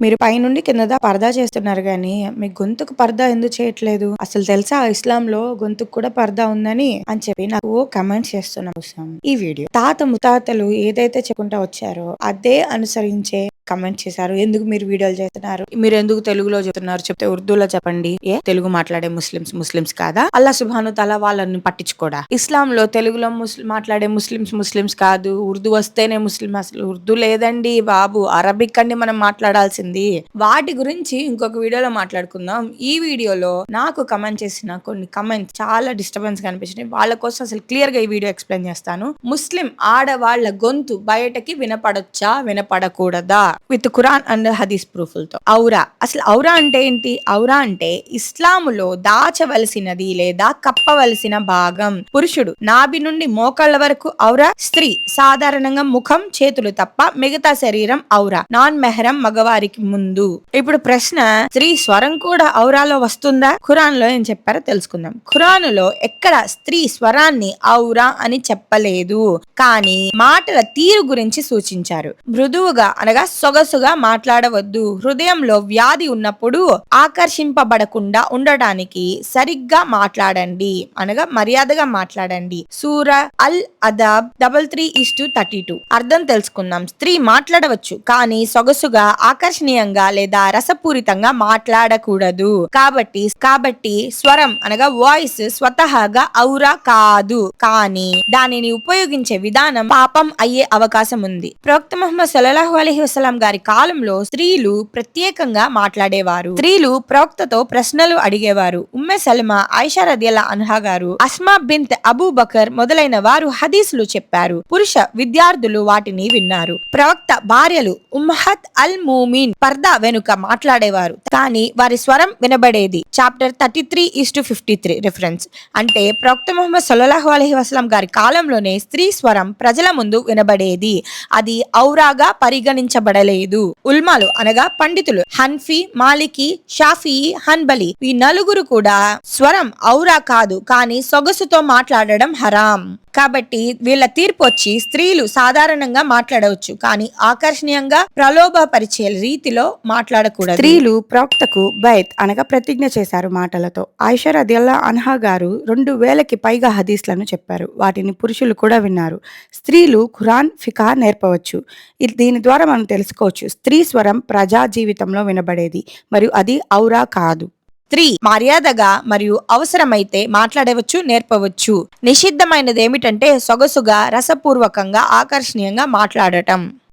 మీరు పైనుండి కిందదా పరదా చేస్తున్నారు కానీ మీ గొంతుకు పరదా ఎందుకు చేయట్లేదు? అసలు తెలుసా ఇస్లాంలో గొంతుకు కూడా పరదా ఉందని? అని చెప్పి నాకు కమెంట్ చేస్తున్న ఈ వీడియో తాత ముతాతలు ఏదైతే చెప్పుకుంటా వచ్చారో అదే అనుసరించే కమెంట్ చేశారు. ఎందుకు మీరు వీడియోలు చేస్తున్నారు? మీరు ఎందుకు తెలుగులో చెప్తున్నారు? చెప్తే ఉర్దూలో చెప్పండి. ఏ? తెలుగు మాట్లాడే ముస్లిమ్స్ ముస్లిమ్స్ కాదా? అల్లా సుభాను తల వాళ్ళని పట్టించుకోడా? ఇస్లాం లో తెలుగులో ముస్లిం మాట్లాడే ముస్లిమ్స్ ముస్లిమ్స్ కాదు. ఉర్దూ వస్తేనే ముస్లిం అసలు ఉర్దూ లేదండి బాబు. అరబిక్ అండి మనం మాట్లాడాల్సింది. వాటి గురించి ఇంకొక వీడియోలో మాట్లాడుకుందాం. ఈ వీడియోలో నాకు కమెంట్ చేసిన కొన్ని కమెంట్స్ చాలా డిస్టర్బెన్స్ కనిపించినాయి. వాళ్ళ కోసం అసలు క్లియర్గా ఈ వీడియో ఎక్స్ప్లెయిన్ చేస్తాను. ముస్లిం ఆడవాళ్ళ గొంతు బయటకి వినపడొచ్చా? వినపడకూడదా? విత్ ఖురాన్ అండ్ హదీస్ ప్రూఫ్లతో. ఔరా. అసలు ఔరా అంటే ఏంటి? ఔరా అంటే ఇస్లాములో దాచవలసినది లేదా కప్పవలసిన భాగం. పురుషుడు నాభి నుండి మోకాళ్ళ వరకు ఔరా. స్త్రీ సాధారణంగా ముఖం చేతులు తప్ప మిగతా శరీరం ఔరా. నాన్ మెహరం మగవారికి ముందు. ఇప్పుడు ప్రశ్న స్త్రీ స్వరం కూడా ఔరాలో వస్తుందా? ఖురాన్లో ఏం చెప్పారో తెలుసుకుందాం. ఖురాన్లో ఎక్కడ స్త్రీ స్వరాన్ని ఔరా అని చెప్పలేదు. కానీ మాటల తీరు గురించి సూచించారు. మృదువుగా అనగా సొగసుగా మాట్లాడవద్దు. హృదయంలో వ్యాధి ఉన్నప్పుడు ఆకర్షింపబడకుండా ఉండటానికి సరిగ్గా మాట్లాడండి. అనగా మర్యాదగా మాట్లాడండి. సూర అల్ అదాబ్ double three is to thirty two. అర్థం తెలుసుకుందాం. స్త్రీ మాట్లాడవచ్చు కానీ సొగసుగా ఆకర్షణీయంగా లేదా రసపూరితంగా మాట్లాడకూడదు. కాబట్టి కాబట్టి స్వరం అనగా వాయిస్ స్వతహాగా ఔరా కాదు. కానీ దానిని ఉపయోగించే విధానం పాపం అయ్యే అవకాశం ఉంది. ప్రవక్త ముహమ్మద్ సల్లాహు అలహి వసలం గారి కాలంలో స్త్రీలు ప్రత్యేకంగా మాట్లాడేవారు. స్త్రీలు ప్రవక్తతో ప్రశ్నలు అడిగేవారు. ఉమ్మె సల్మా ఐషా రదియల్లా అన్హా గారు అస్మా బింత్ అబూ బకర్ మొదలైన వారు హదీసులు చెప్పారు. పురుష విద్యార్థులు వాటిని విన్నారు. ప్రవక్త భార్యలు ఉమ్మహత్ అల్ మూమిన్ పర్దా వెనుక మాట్లాడేవారు. కానీ వారి స్వరం వినబడేది. Chapter thirty three is to fifty three reference. అంటే ప్రవక్త ముహమ్మద్ సల్లాహు అలహి వసలం గారి కాలంలోనే స్త్రీ స్వరం ప్రజల ముందు వినబడేది. అది ఔరాగా పడలేదు ఉల్మాలు అనగా పండితులు హన్ఫీ మాలికి షాఫీ హన్బలి ఈ నలుగురు కూడా స్వరం ఔరా కాదు కానీ సొగసుతో మాట్లాడడం హరాం. కాబట్టి వీళ్ళ తీర్పు వచ్చి స్త్రీలు సాధారణంగా మాట్లాడవచ్చు కానీ ఆకర్షణీయంగా ప్రలోభపరిచే రీతిలో మాట్లాడకూడదు. స్త్రీలు ప్రవక్తకు బైత్ అనగా ప్రతిజ్ఞ చేశారు మాటలతో. ఐషర్ అదిల్లా అన్హా గారు రెండు వేలకి పైగా హదీస్లను చెప్పారు. వాటిని పురుషులు కూడా విన్నారు. స్త్రీలు ఖురాన్ ఫికా నేర్పవచ్చు. దీని ద్వారా మనం తెలుసుకోవచ్చు. స్త్రీ స్వరం ప్రజా జీవితంలో వినబడేది మరియు అది ఔరా కాదు. స్త్రీ మర్యాదగా మరియు అవసరమైతే మాట్లాడవచ్చు నేర్పవచ్చు. నిషిద్ధమైనది ఏమిటంటే సొగసుగా రసపూర్వకంగా ఆకర్షణీయంగా మాట్లాడటం.